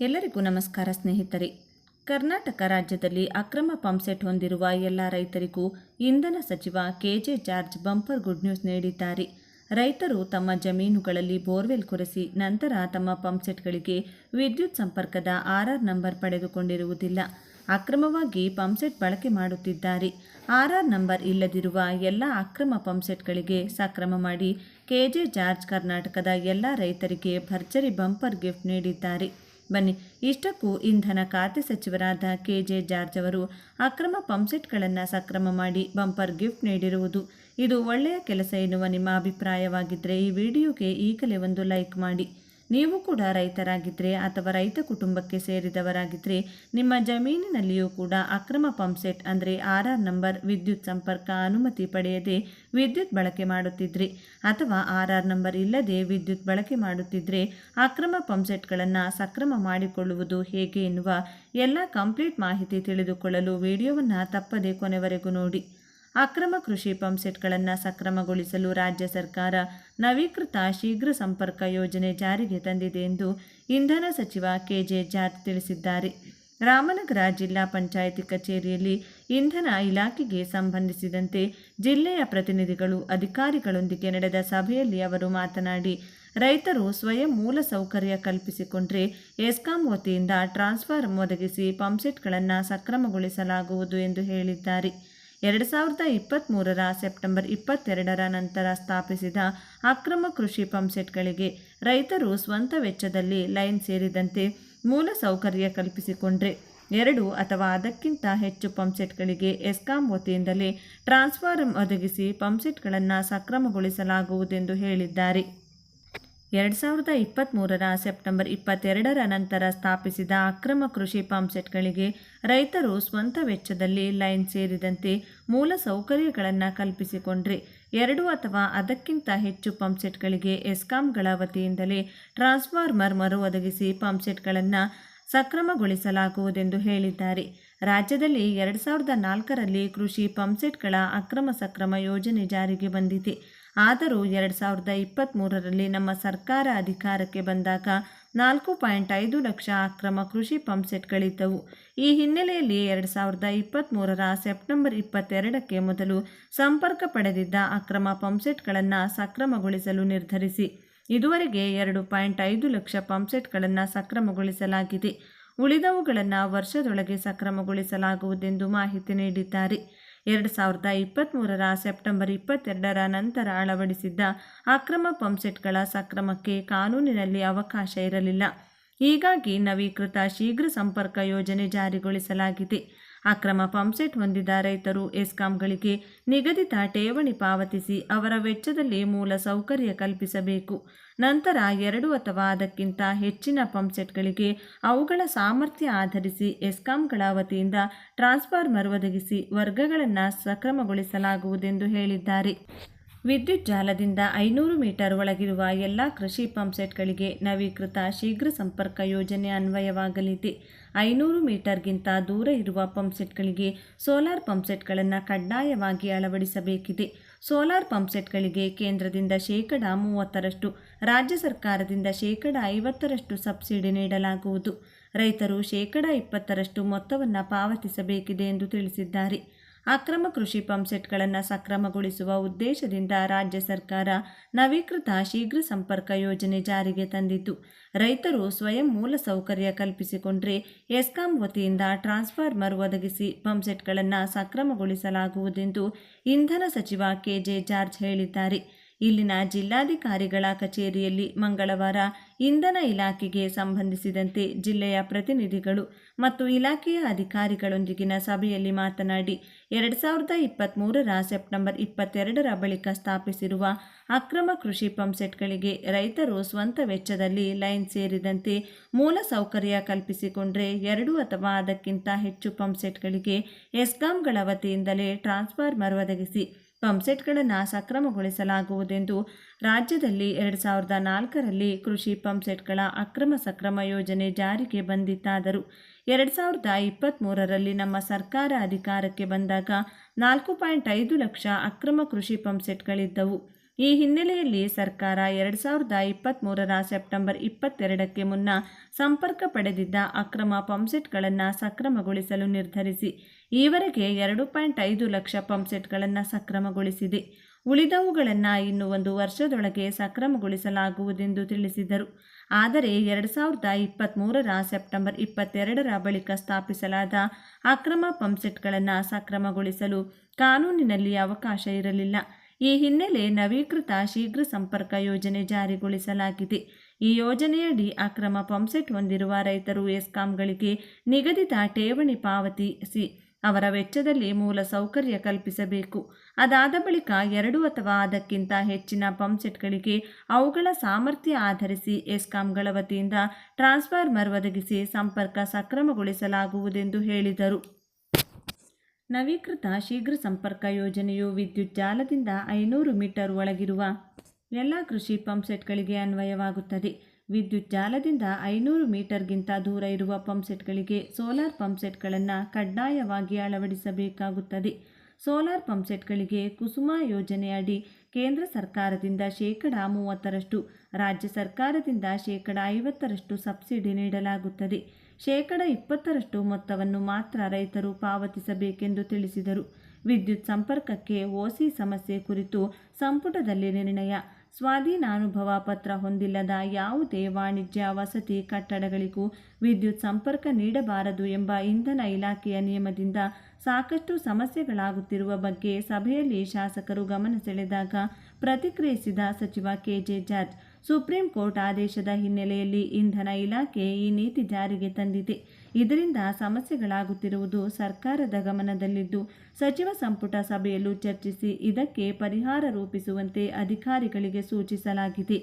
ಎಲ್ಲರಿಗೂ ನಮಸ್ಕಾರ ಸ್ನೇಹಿತರೆ. ಕರ್ನಾಟಕ ರಾಜ್ಯದಲ್ಲಿ ಅಕ್ರಮ ಪಂಪ್ಸೆಟ್ ಹೊಂದಿರುವ ಎಲ್ಲ ರೈತರಿಗೂ ಇಂಧನ ಸಚಿವ K J George bumper good news ನೀಡಿದ್ದಾರೆ. ರೈತರು ತಮ್ಮ ಜಮೀನುಗಳಲ್ಲಿ ಬೋರ್ವೆಲ್ ಕೊರೆಸಿ ನಂತರ ತಮ್ಮ ಪಂಪ್ಸೆಟ್ಗಳಿಗೆ ವಿದ್ಯುತ್ ಸಂಪರ್ಕದ ಆರ್ಆರ್ ನಂಬರ್ ಪಡೆದುಕೊಂಡಿರುವುದಿಲ್ಲ. ಅಕ್ರಮವಾಗಿ ಪಂಪ್ಸೆಟ್ ಬಳಕೆ ಮಾಡುತ್ತಿದ್ದಾರೆ. ಆರ್ಆರ್ ನಂಬರ್ ಇಲ್ಲದಿರುವ ಎಲ್ಲ ಅಕ್ರಮ ಪಂಪ್ಸೆಟ್ಗಳಿಗೆ ಸಕ್ರಮ ಮಾಡಿ ಕೆಜೆ ಜಾರ್ಜ್ ಕರ್ನಾಟಕದ ಎಲ್ಲ ರೈತರಿಗೆ ಭರ್ಜರಿ ಬಂಪರ್ ಗಿಫ್ಟ್ ನೀಡಿದ್ದಾರೆ. ಬನ್ನಿ. ಇಷ್ಟಕ್ಕೂ ಇಂಧನ ಖಾತೆ ಸಚಿವರಾದ ಕೆ ಜೆ ಜಾರ್ಜ್ ಅವರು ಅಕ್ರಮ ಪಂಪ್ಸೆಟ್ಗಳನ್ನು ಸಕ್ರಮ ಮಾಡಿ ಬಂಪರ್ ಗಿಫ್ಟ್ ನೀಡಿರುವುದು. ಇದು ಒಳ್ಳೆಯ ಕೆಲಸ ಎನ್ನುವ ನಿಮ್ಮ ಅಭಿಪ್ರಾಯವಾಗಿದ್ದರೆ ಈ ವಿಡಿಯೋಗೆ ಈಗಲೇ ಒಂದು ಲೈಕ್ ಮಾಡಿ. ನೀವು ಕೂಡ ರೈತರಾಗಿದ್ದರೆ ಅಥವಾ ರೈತ ಕುಟುಂಬಕ್ಕೆ ಸೇರಿದವರಾಗಿದ್ದರೆ ನಿಮ್ಮ ಜಮೀನಿನಲ್ಲಿಯೂ ಕೂಡ ಅಕ್ರಮ ಪಂಪ್ಸೆಟ್ ಅಂದರೆ ಆರ್ ಆರ್ ನಂಬರ್ ವಿದ್ಯುತ್ ಸಂಪರ್ಕ ಅನುಮತಿ ಪಡೆಯದೆ ವಿದ್ಯುತ್ ಬಳಕೆ ಮಾಡುತ್ತಿದ್ದರೆ ಅಥವಾ ಆರ್ ಆರ್ ನಂಬರ್ ಇಲ್ಲದೆ ವಿದ್ಯುತ್ ಬಳಕೆ ಮಾಡುತ್ತಿದ್ದರೆ ಅಕ್ರಮ ಪಂಪ್ಸೆಟ್ಗಳನ್ನು ಸಕ್ರಮ ಮಾಡಿಕೊಳ್ಳುವುದು ಹೇಗೆ ಎನ್ನುವ ಎಲ್ಲ ಕಂಪ್ಲೀಟ್ ಮಾಹಿತಿ ತಿಳಿದುಕೊಳ್ಳಲು ವಿಡಿಯೋವನ್ನು ತಪ್ಪದೆ ಕೊನೆವರೆಗೂ ನೋಡಿ. ಅಕ್ರಮ ಕೃಷಿ ಪಂಪ್ಸೆಟ್ಗಳನ್ನು ಸಕ್ರಮಗೊಳಿಸಲು ರಾಜ್ಯ ಸರ್ಕಾರ ನವೀಕೃತ ಶೀಘ್ರ ಸಂಪರ್ಕ ಯೋಜನೆ ಜಾರಿಗೆ ತಂದಿದೆ ಎಂದು ಇಂಧನ ಸಚಿವ ಕೆಜೆ ಜಾರ್ಜ್ ತಿಳಿಸಿದ್ದಾರೆ. ರಾಮನಗರ ಜಿಲ್ಲಾ ಪಂಚಾಯಿತಿ ಕಚೇರಿಯಲ್ಲಿ ಇಂಧನ ಇಲಾಖೆಗೆ ಸಂಬಂಧಿಸಿದಂತೆ ಜಿಲ್ಲೆಯ ಪ್ರತಿನಿಧಿಗಳು, ಅಧಿಕಾರಿಗಳೊಂದಿಗೆ ನಡೆದ ಸಭೆಯಲ್ಲಿ ಅವರು ಮಾತನಾಡಿ, ರೈತರು ಸ್ವಯಂ ಮೂಲ ಸೌಕರ್ಯ ಕಲ್ಪಿಸಿಕೊಂಡ್ರೆ ಎಸ್ಕಾಂ ವತಿಯಿಂದ ಟ್ರಾನ್ಸ್ಫಾರ್ಮ್ ಒದಗಿಸಿ ಪಂಪ್ಸೆಟ್ಗಳನ್ನು ಸಕ್ರಮಗೊಳಿಸಲಾಗುವುದು ಎಂದು ಹೇಳಿದ್ದಾರೆ. ಎರಡು ಸಾವಿರದ ಇಪ್ಪತ್ತ್ಮೂರರ ಸೆಪ್ಟೆಂಬರ್ ಇಪ್ಪತ್ತೆರಡರ ನಂತರ ಸ್ಥಾಪಿಸಿದ ಅಕ್ರಮ ಕೃಷಿ ಪಂಪ್ಸೆಟ್ಗಳಿಗೆ ರೈತರು ಸ್ವಂತ ವೆಚ್ಚದಲ್ಲಿ ಲೈನ್ ಸೇರಿದಂತೆ ಮೂಲ ಸೌಕರ್ಯ ಕಲ್ಪಿಸಿಕೊಂಡ್ರೆ ಎರಡು ಅಥವಾ ಅದಕ್ಕಿಂತ ಹೆಚ್ಚು ಪಂಪ್ಸೆಟ್ಗಳಿಗೆ ಎಸ್ಕಾಂ ವತಿಯಿಂದಲೇ ಟ್ರಾನ್ಸ್ಫಾರಂ ಒದಗಿಸಿ ಪಂಪ್ಸೆಟ್ಗಳನ್ನು ಸಕ್ರಮಗೊಳಿಸಲಾಗುವುದೆಂದು ಹೇಳಿದ್ದಾರೆ. ಎರಡು ಸಾವಿರದ ಇಪ್ಪತ್ತ್ಮೂರರ ಸೆಪ್ಟೆಂಬರ್ ಇಪ್ಪತ್ತೆರಡರ ನಂತರ ಸ್ಥಾಪಿಸಿದ ಅಕ್ರಮ ಕೃಷಿ ಪಂಪ್ಸೆಟ್ಗಳಿಗೆ ರೈತರು ಸ್ವಂತ ವೆಚ್ಚದಲ್ಲಿ ಲೈನ್ ಸೇರಿದಂತೆ ಮೂಲ ಸೌಕರ್ಯಗಳನ್ನು ಕಲ್ಪಿಸಿಕೊಂಡ್ರೆ ಎರಡು ಅಥವಾ ಅದಕ್ಕಿಂತ ಹೆಚ್ಚು ಪಂಪ್ಸೆಟ್ಗಳಿಗೆ ಎಸ್ಕಾಂಗಳ ವತಿಯಿಂದಲೇ ಟ್ರಾನ್ಸ್ಫಾರ್ಮರ್ ಮರು ಒದಗಿಸಿ ಪಂಪ್ಸೆಟ್ಗಳನ್ನು ಸಕ್ರಮಗೊಳಿಸಲಾಗುವುದೆಂದು ಹೇಳಿದ್ದಾರೆ. ರಾಜ್ಯದಲ್ಲಿ ಎರಡು ಸಾವಿರದ ನಾಲ್ಕರಲ್ಲಿ ಕೃಷಿ ಪಂಪ್ಸೆಟ್ಗಳ ಅಕ್ರಮ ಸಕ್ರಮ ಯೋಜನೆ ಜಾರಿಗೆ ಬಂದಿದೆ. ಆದರೂ ಎರಡು ಸಾವಿರದ ಇಪ್ಪತ್ತ್ಮೂರರಲ್ಲಿ ನಮ್ಮ ಸರ್ಕಾರ ಅಧಿಕಾರಕ್ಕೆ ಬಂದಾಗ ನಾಲ್ಕು ಪಾಯಿಂಟ್ ಐದು ಲಕ್ಷ ಅಕ್ರಮ ಕೃಷಿ ಪಂಪ್ಸೆಟ್ಗಳಿದ್ದವು ಈ ಹಿನ್ನೆಲೆಯಲ್ಲಿ ಎರಡು ಸಾವಿರದ ಇಪ್ಪತ್ತ್ಮೂರರ ಸೆಪ್ಟೆಂಬರ್ ಇಪ್ಪತ್ತೆರಡಕ್ಕೆ ಮೊದಲು ಸಂಪರ್ಕ ಪಡೆದಿದ್ದ ಅಕ್ರಮ ಪಂಪ್ಸೆಟ್ಗಳನ್ನು ಸಕ್ರಮಗೊಳಿಸಲು ನಿರ್ಧರಿಸಿ. ಇದುವರೆಗೆ ಎರಡು ಪಾಯಿಂಟ್ ಐದು ಲಕ್ಷ ಪಂಪ್ಸೆಟ್ಗಳನ್ನು ಸಕ್ರಮಗೊಳಿಸಲಾಗಿದೆ. ಉಳಿದವುಗಳನ್ನು ವರ್ಷದೊಳಗೆ ಸಕ್ರಮಗೊಳಿಸಲಾಗುವುದೆಂದು ಮಾಹಿತಿ ನೀಡಿದ್ದಾರೆ. ಎರಡು ಸಾವಿರದ ಇಪ್ಪತ್ತ್ಮೂರರ ಸೆಪ್ಟೆಂಬರ್ ಇಪ್ಪತ್ತೆರಡರ ನಂತರ ಅಳವಡಿಸಿದ್ದ ಅಕ್ರಮ ಪಂಪ್ಸೆಟ್ಗಳ ಸಕ್ರಮಕ್ಕೆ ಕಾನೂನಿನಲ್ಲಿ ಅವಕಾಶ ಇರಲಿಲ್ಲ. ಹೀಗಾಗಿ ನವೀಕೃತ ಶೀಘ್ರ ಸಂಪರ್ಕ ಯೋಜನೆ ಜಾರಿಗೊಳಿಸಲಾಗಿದೆ. ಅಕ್ರಮ ಪಂಪ್ಸೆಟ್ ಹೊಂದಿದ ರೈತರು ಎಸ್ಕಾಂಗಳಿಗೆ ನಿಗದಿತ ಠೇವಣಿ ಪಾವತಿಸಿ ಅವರ ವೆಚ್ಚದಲ್ಲಿ ಮೂಲ ಸೌಕರ್ಯ ಕಲ್ಪಿಸಬೇಕು. ನಂತರ ಎರಡು ಅಥವಾ ಅದಕ್ಕಿಂತ ಹೆಚ್ಚಿನ ಪಂಪ್ಸೆಟ್ಗಳಿಗೆ ಅವುಗಳ ಸಾಮರ್ಥ್ಯ ಆಧರಿಸಿ ಎಸ್ಕಾಂಗಳ ವತಿಯಿಂದ ಟ್ರಾನ್ಸ್ಫಾರ್ಮರ್ ಒದಗಿಸಿ ವರ್ಗಗಳನ್ನು ಸಕ್ರಮಗೊಳಿಸಲಾಗುವುದೆಂದು ಹೇಳಿದ್ದಾರೆ. ವಿದ್ಯುತ್ ಜಾಲದಿಂದ ಐನೂರು ಮೀಟರ್ ಒಳಗಿರುವ ಎಲ್ಲ ಕೃಷಿ ಪಂಪ್ಸೆಟ್ಗಳಿಗೆ ನವೀಕೃತ ಶೀಘ್ರ ಸಂಪರ್ಕ ಯೋಜನೆ ಅನ್ವಯವಾಗಲಿದೆ. ಐನೂರು ಮೀಟರ್ಗಿಂತ ದೂರ ಇರುವ ಪಂಪ್ಸೆಟ್ಗಳಿಗೆ ಸೋಲಾರ್ ಪಂಪ್ಸೆಟ್ಗಳನ್ನು ಕಡ್ಡಾಯವಾಗಿ ಅಳವಡಿಸಬೇಕಿದೆ. ಸೋಲಾರ್ ಪಂಪ್ಸೆಟ್ಗಳಿಗೆ ಕೇಂದ್ರದಿಂದ ಶೇಕಡ ಮೂವತ್ತರಷ್ಟು, ರಾಜ್ಯ ಸರ್ಕಾರದಿಂದ ಶೇಕಡ ಐವತ್ತರಷ್ಟು ಸಬ್ಸಿಡಿ ನೀಡಲಾಗುವುದು. ರೈತರು ಶೇಕಡ ಇಪ್ಪತ್ತರಷ್ಟು ಮೊತ್ತವನ್ನು ಪಾವತಿಸಬೇಕಿದೆ ಎಂದು ತಿಳಿಸಿದ್ದಾರೆ. ಅಕ್ರಮ ಕೃಷಿ ಪಂಪ್ಸೆಟ್ಗಳನ್ನು ಸಕ್ರಮಗೊಳಿಸುವ ಉದ್ದೇಶದಿಂದ ರಾಜ್ಯ ಸರ್ಕಾರ ನವೀಕೃತ ಶೀಘ್ರ ಸಂಪರ್ಕ ಯೋಜನೆ ಜಾರಿಗೆ ತಂದಿತು ರೈತರು ಸ್ವಯಂ ಮೂಲ ಸೌಕರ್ಯ ಕಲ್ಪಿಸಿಕೊಂಡರೆ ಎಸ್ಕಾಂ ವತಿಯಿಂದ ಟ್ರಾನ್ಸ್ಫಾರ್ಮರ್ ಒದಗಿಸಿ ಪಂಪ್ಸೆಟ್ಗಳನ್ನು ಸಕ್ರಮಗೊಳಿಸಲಾಗುವುದೆಂದು ಇಂಧನ ಸಚಿವ ಕೆಜೆ ಜಾರ್ಜ್ ಹೇಳಿದ್ದಾರೆ. ಇಲ್ಲಿನ ಜಿಲ್ಲಾಧಿಕಾರಿಗಳ ಕಚೇರಿಯಲ್ಲಿ ಮಂಗಳವಾರ ಇಂಧನ ಇಲಾಖೆಗೆ ಸಂಬಂಧಿಸಿದಂತೆ ಜಿಲ್ಲೆಯ ಪ್ರತಿನಿಧಿಗಳು ಮತ್ತು ಇಲಾಖೆಯ ಅಧಿಕಾರಿಗಳೊಂದಿಗಿನ ಸಭೆಯಲ್ಲಿ ಮಾತನಾಡಿ, ಎರಡು ಸಾವಿರದ ಇಪ್ಪತ್ತ್ಮೂರರ ಸೆಪ್ಟೆಂಬರ್ ಇಪ್ಪತ್ತೆರಡರ ಬಳಿಕ ಸ್ಥಾಪಿಸಿರುವ ಅಕ್ರಮ ಕೃಷಿ ಪಂಪ್ಸೆಟ್ಗಳಿಗೆ ರೈತರು ಸ್ವಂತ ವೆಚ್ಚದಲ್ಲಿ ಲೈನ್ ಸೇರಿದಂತೆ ಮೂಲ ಸೌಕರ್ಯ ಕಲ್ಪಿಸಿಕೊಂಡರೆ ಎರಡು ಅಥವಾ ಅದಕ್ಕಿಂತ ಹೆಚ್ಚು ಪಂಪ್ಸೆಟ್ಗಳಿಗೆ ಎಸ್ಕಾಂಗಳ ವತಿಯಿಂದಲೇ ಟ್ರಾನ್ಸ್ಫಾರ್ಮರ್ ಒದಗಿಸಿ ಪಂಪ್ಸೆಟ್ಗಳನ್ನು ಸಕ್ರಮಗೊಳಿಸಲಾಗುವುದೆಂದು ರಾಜ್ಯದಲ್ಲಿ ಎರಡು ಸಾವಿರದ ನಾಲ್ಕರಲ್ಲಿ ಕೃಷಿ ಪಂಪ್ಸೆಟ್ಗಳ ಅಕ್ರಮ ಸಕ್ರಮ ಯೋಜನೆ ಜಾರಿಗೆ ಬಂದಿತ್ತಾದರೂ ಎರಡು ಸಾವಿರದ ಇಪ್ಪತ್ತ್ಮೂರರಲ್ಲಿ ನಮ್ಮ ಸರ್ಕಾರ ಅಧಿಕಾರಕ್ಕೆ ಬಂದಾಗ ನಾಲ್ಕು ಪಾಯಿಂಟ್ ಐದು ಲಕ್ಷ ಅಕ್ರಮ ಕೃಷಿ ಪಂಪ್ಸೆಟ್ಗಳಿದ್ದವು ಈ ಹಿನ್ನೆಲೆಯಲ್ಲಿ ಸರ್ಕಾರ ಎರಡು ಸಾವಿರದ ಇಪ್ಪತ್ತ್ಮೂರರ ಸೆಪ್ಟೆಂಬರ್ ಇಪ್ಪತ್ತೆರಡಕ್ಕೆ ಮುನ್ನ ಸಂಪರ್ಕ ಪಡೆದಿದ್ದ ಅಕ್ರಮ ಪಂಪ್ಸೆಟ್ಗಳನ್ನು ಸಕ್ರಮಗೊಳಿಸಲು ನಿರ್ಧರಿಸಿ, ಈವರೆಗೆ ಎರಡು ಪಾಯಿಂಟ್ ಐದು ಲಕ್ಷ ಪಂಪ್ಸೆಟ್ಗಳನ್ನು ಸಕ್ರಮಗೊಳಿಸಿದೆ. ಉಳಿದವುಗಳನ್ನು ಇನ್ನು ಒಂದು ವರ್ಷದೊಳಗೆ ಸಕ್ರಮಗೊಳಿಸಲಾಗುವುದೆಂದು ತಿಳಿಸಿದರು. ಆದರೆ ಎರಡು ಸಾವಿರದ ಇಪ್ಪತ್ತ್ಮೂರರ ಸೆಪ್ಟೆಂಬರ್ ಇಪ್ಪತ್ತೆರಡರ ಬಳಿಕ ಸ್ಥಾಪಿಸಲಾದ ಅಕ್ರಮ ಪಂಪ್ಸೆಟ್ಗಳನ್ನು ಸಕ್ರಮಗೊಳಿಸಲು ಕಾನೂನಿನಲ್ಲಿ ಅವಕಾಶ ಇರಲಿಲ್ಲ. ಈ ಹಿನ್ನೆಲೆ ನವೀಕೃತ ಶೀಘ್ರ ಸಂಪರ್ಕ ಯೋಜನೆ ಜಾರಿಗೊಳಿಸಲಾಗಿದೆ. ಈ ಯೋಜನೆಯಡಿ ಅಕ್ರಮ ಪಂಪ್ಸೆಟ್ ಹೊಂದಿರುವ ರೈತರು ಎಸ್ಕಾಂಗಳಿಗೆ ನಿಗದಿತ ಠೇವಣಿ ಪಾವತಿಸಿ ಅವರ ವೆಚ್ಚದಲ್ಲಿ ಮೂಲ ಸೌಕರ್ಯ ಕಲ್ಪಿಸಬೇಕು. ಅದಾದ ಬಳಿಕ ಎರಡು ಅಥವಾ ಅದಕ್ಕಿಂತ ಹೆಚ್ಚಿನ ಪಂಪ್ಸೆಟ್ಗಳಿಗೆ ಅವುಗಳ ಸಾಮರ್ಥ್ಯ ಆಧರಿಸಿ ಎಸ್ಕಾಂಗಳ ವತಿಯಿಂದ ಟ್ರಾನ್ಸ್ಫಾರ್ಮರ್ ಒದಗಿಸಿ ಸಂಪರ್ಕ ಸಕ್ರಮಗೊಳಿಸಲಾಗುವುದೆಂದು ಹೇಳಿದರು. ನವೀಕೃತ ಶೀಘ್ರ ಸಂಪರ್ಕ ಯೋಜನೆಯು ವಿದ್ಯುತ್ ಜಾಲದಿಂದ ಐನೂರು ಮೀಟರ್ ಒಳಗಿರುವ ಎಲ್ಲ ಕೃಷಿ ಪಂಪ್ಸೆಟ್ಗಳಿಗೆ ಅನ್ವಯವಾಗುತ್ತದೆ. ವಿದ್ಯುತ್ ಜಾಲದಿಂದ ಐನೂರು ಮೀಟರ್ಗಿಂತ ದೂರ ಇರುವ ಪಂಪ್ಸೆಟ್ಗಳಿಗೆ ಸೋಲಾರ್ ಪಂಪ್ಸೆಟ್ಗಳನ್ನು ಕಡ್ಡಾಯವಾಗಿ ಅಳವಡಿಸಬೇಕಾಗುತ್ತದೆ. ಸೋಲಾರ್ ಪಂಪ್ಸೆಟ್ಗಳಿಗೆ ಕುಸುಮ ಯೋಜನೆಯಡಿ ಕೇಂದ್ರ ಸರ್ಕಾರದಿಂದ ಶೇಕಡ ಮೂವತ್ತರಷ್ಟು, ರಾಜ್ಯ ಸರ್ಕಾರದಿಂದ ಶೇಕಡ ಐವತ್ತರಷ್ಟು ಸಬ್ಸಿಡಿ ನೀಡಲಾಗುತ್ತದೆ. ಶೇಕಡ ಇಪ್ಪತ್ತರಷ್ಟು ಮೊತ್ತವನ್ನು ಮಾತ್ರ ರೈತರು ಪಾವತಿಸಬೇಕೆಂದು ತಿಳಿಸಿದರು. ವಿದ್ಯುತ್ ಸಂಪರ್ಕಕ್ಕೆ ಓಸಿ ಸಮಸ್ಯೆ ಕುರಿತು ಸಂಪುಟದಲ್ಲಿ ನಿರ್ಣಯ ಸ್ವಾಧೀನಾನುಭವ ಪತ್ರ ಹೊಂದಿಲ್ಲದ ಯಾವುದೇ ವಾಣಿಜ್ಯ ವಸತಿ ಕಟ್ಟಡಗಳಿಗೂ ವಿದ್ಯುತ್ ಸಂಪರ್ಕ ನೀಡಬಾರದು ಎಂಬ ಇಂಧನ ಇಲಾಖೆಯ ನಿಯಮದಿಂದ ಸಾಕಷ್ಟು ಸಮಸ್ಯೆಗಳಾಗುತ್ತಿರುವ ಬಗ್ಗೆ ಸಭೆಯಲ್ಲಿ ಶಾಸಕರು ಗಮನ ಸೆಳೆದಾಗ ಪ್ರತಿಕ್ರಿಯಿಸಿದ ಸಚಿವ ಕೆಜೆ ಜಾರ್ಜ್ ಸುಪ್ರೀಂ ಕೋರ್ಟ್ ಆದೇಶದ ಹಿನ್ನೆಲೆಯಲ್ಲಿ ಇಂಧನ ಇಲಾಖೆ ಈ ನೀತಿ ಜಾರಿಗೆ ತಂದಿದೆ. ಇದರಿಂದ ಸಮಸ್ಯೆಗಳಾಗುತ್ತಿರುವುದು ಸರ್ಕಾರದ ಗಮನದಲ್ಲಿದ್ದು, ಸಚಿವ ಸಂಪುಟ ಸಭೆಯಲ್ಲೂ ಚರ್ಚಿಸಿ ಇದಕ್ಕೆ ಪರಿಹಾರ ರೂಪಿಸುವಂತೆ ಅಧಿಕಾರಿಗಳಿಗೆ ಸೂಚಿಸಲಾಗಿದೆ.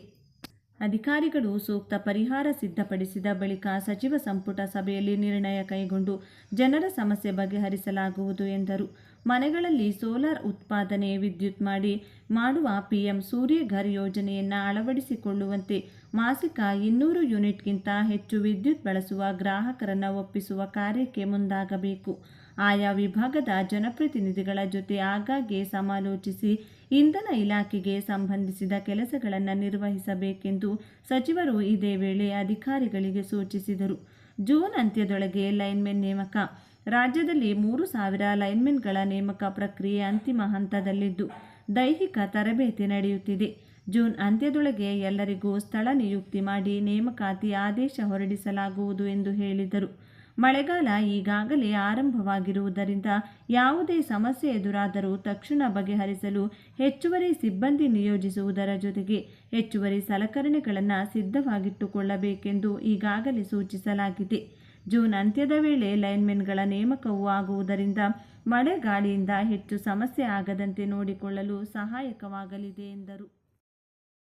ಅಧಿಕಾರಿಗಳು ಸೂಕ್ತ ಪರಿಹಾರ ಸಿದ್ಧಪಡಿಸಿದ ಬಳಿಕ ಸಚಿವ ಸಂಪುಟ ಸಭೆಯಲ್ಲಿ ನಿರ್ಣಯ ಕೈಗೊಂಡು ಜನರ ಸಮಸ್ಯೆ ಬಗೆಹರಿಸಲಾಗುವುದು ಎಂದರು. ಮನೆಗಳಲ್ಲಿ ಸೋಲಾರ್ ಉತ್ಪಾದನೆ ವಿದ್ಯುತ್ ಮಾಡಿ ಮಾಡುವ ಪಿಎಂ ಸೂರ್ಯಘರ್ ಯೋಜನೆಯನ್ನು ಅಳವಡಿಸಿಕೊಳ್ಳುವಂತೆ ಮಾಸಿಕ ಇನ್ನೂರು ಯೂನಿಟ್ಗಿಂತ ಹೆಚ್ಚು ವಿದ್ಯುತ್ ಬಳಸುವ ಗ್ರಾಹಕರನ್ನು ಒಪ್ಪಿಸುವ ಕಾರ್ಯಕ್ಕೆ ಮುಂದಾಗಬೇಕು. ಆಯಾ ವಿಭಾಗದ ಜನಪ್ರತಿನಿಧಿಗಳ ಜೊತೆ ಆಗಾಗ್ಗೆ ಸಮಾಲೋಚಿಸಿ ಇಂಧನ ಇಲಾಖೆಗೆ ಸಂಬಂಧಿಸಿದ ಕೆಲಸಗಳನ್ನು ನಿರ್ವಹಿಸಬೇಕೆಂದು ಸಚಿವರು ಇದೇ ವೇಳೆ ಅಧಿಕಾರಿಗಳಿಗೆ ಸೂಚಿಸಿದರು. ಜೂನ್ ಅಂತ್ಯದೊಳಗೆ ಲೈನ್ಮೆನ್ ನೇಮಕ ರಾಜ್ಯದಲ್ಲಿ ಮೂರು ಸಾವಿರ ಲೈನ್ಮೆನ್ಗಳ ನೇಮಕ ಪ್ರಕ್ರಿಯೆ ಅಂತಿಮ ಹಂತದಲ್ಲಿದ್ದು, ದೈಹಿಕ ತರಬೇತಿ ನಡೆಯುತ್ತಿದೆ. ಜೂನ್ ಅಂತ್ಯದೊಳಗೆ ಎಲ್ಲರಿಗೂ ಸ್ಥಳ ನಿಯುಕ್ತಿ ಮಾಡಿ ನೇಮಕಾತಿ ಆದೇಶ ಹೊರಡಿಸಲಾಗುವುದು ಎಂದು ಹೇಳಿದರು. ಮಳೆಗಾಲ ಈಗಾಗಲೇ ಆರಂಭವಾಗಿರುವುದರಿಂದ ಯಾವುದೇ ಸಮಸ್ಯೆ ಎದುರಾದರೂ ತಕ್ಷಣ ಬಗೆಹರಿಸಲು ಹೆಚ್ಚುವರಿ ಸಿಬ್ಬಂದಿ ನಿಯೋಜಿಸುವುದರ ಜೊತೆಗೆ ಹೆಚ್ಚುವರಿ ಸಲಕರಣೆಗಳನ್ನು ಸಿದ್ಧವಾಗಿಟ್ಟುಕೊಳ್ಳಬೇಕೆಂದು ಈಗಾಗಲೇ ಸೂಚಿಸಲಾಗಿದೆ. ಜೂನ್ ಅಂತ್ಯದ ವೇಳೆ ಲೈನ್ಮೆನ್ಗಳ ನೇಮಕವೂ ಆಗುವುದರಿಂದ ಮಳೆ ಗಾಳಿಯಿಂದ ಹೆಚ್ಚು ಸಮಸ್ಯೆ ಆಗದಂತೆ ನೋಡಿಕೊಳ್ಳಲು ಸಹಾಯಕವಾಗಲಿದೆ ಎಂದರು.